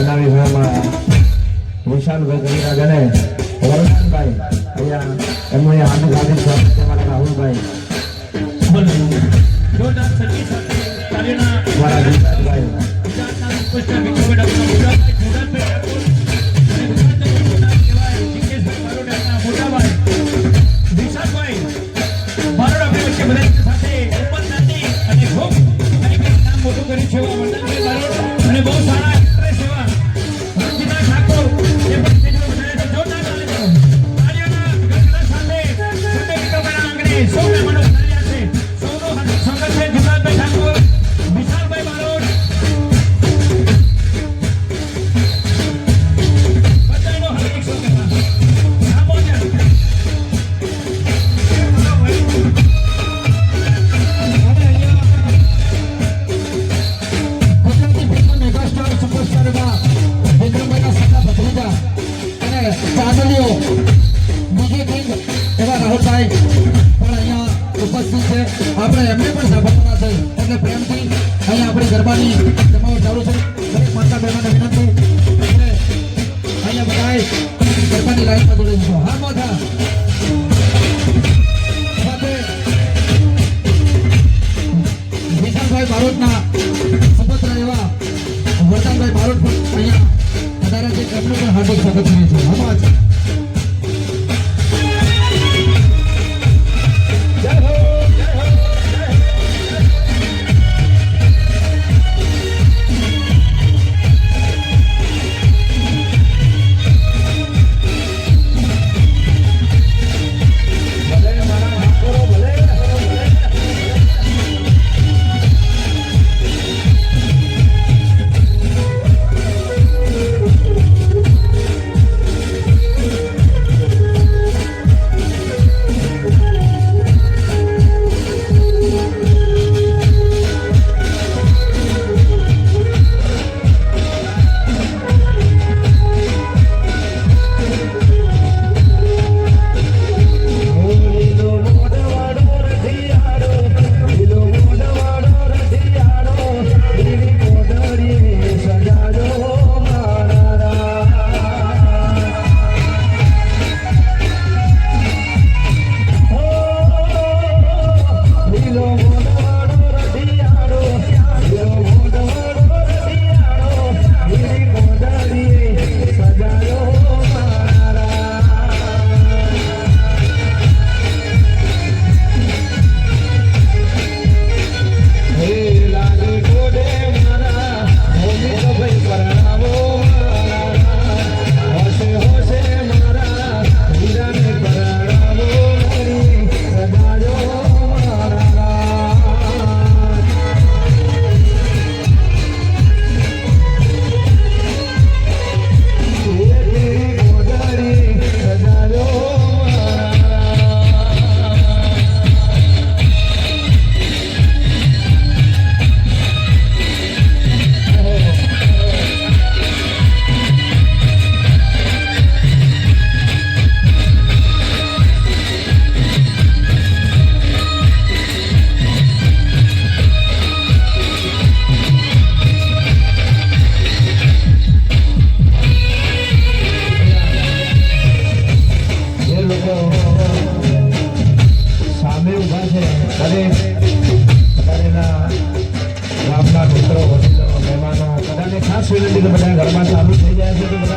બનાવી છે અમારા વિશાલભાઈ ગરીના ગણે. વરસાદભાઈ અહીંયા એમણે હાથ ગાંધી સ્વાગત છે. મારા રાહુલભાઈ. મારા વિશાલભાઈ મસ્જિદ છે? આપણે એમને પણ સફળતા છે. એટલે પ્રેમથી અહીંયા આપણી ગરબાની જમાવટ ચાલુ છે. દરેક માતા બહેનોને વિનંતી. એટલે અહીંયા બધા ગરબાની લાઈનમાં જોડે દીધો હા માથા વિશાલભાઈ ભારતના સુપુત્ર એવા વરસાદભાઈ ભારત પણ અહીંયા વધારે જે એમનું પણ હાર્દિક સ્વાગત કરીએ છીએ. આભાર Thank you.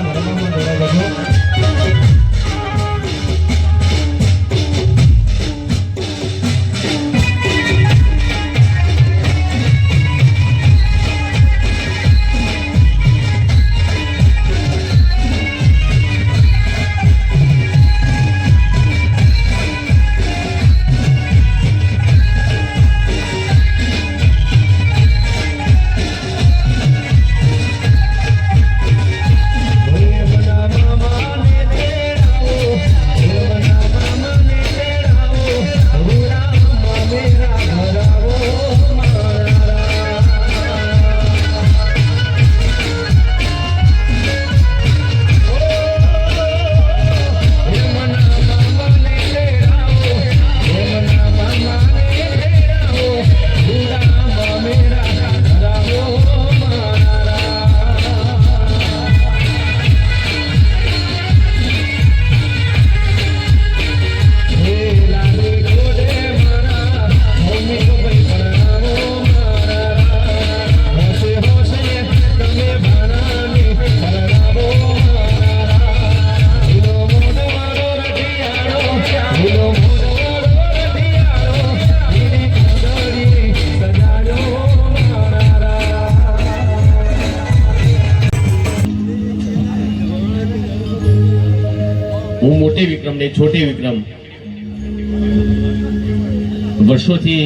હું મોટે વિક્રમ ને છોટે વિક્રમ. વર્ષોથી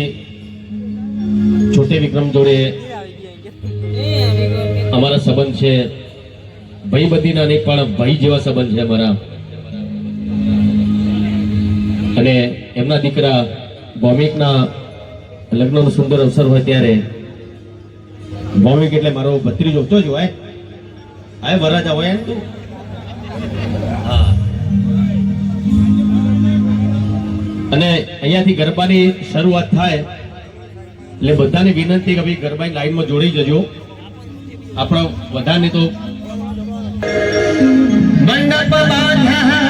છોટે વિક્રમ જોડે અમારા સંબંધ છે. ભાઈ બધીના નહીં, પણ ભાઈ જેવા સંબંધ છે અમારા. અને એમના દીકરા ભૌમિકના લગ્નનો સુંદર અવસર હોય ત્યારે. ભૌમિક એટલે મારો ભત્રીજો તો જ હોય આ વરાજા હોય એમ તું. અને અહીંયાથી ગરબાની શરૂઆત થાય, એટલે બધાને વિનંતી કે ભાઈ ગરબાની લાઈનમાં જોડી જજો. આપણા બધાને તો મંડપ બાંધાયા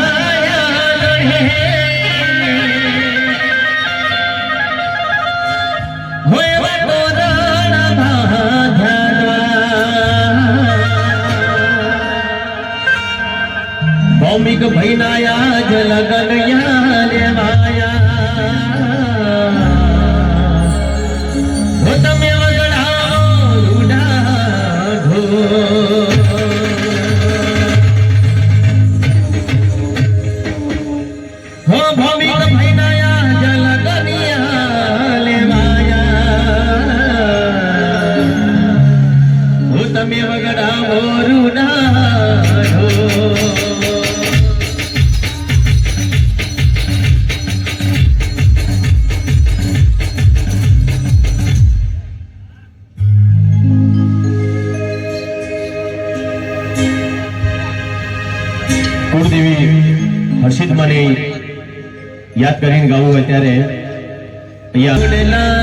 યાદ કરીને ગાવું અત્યારે અહીંયા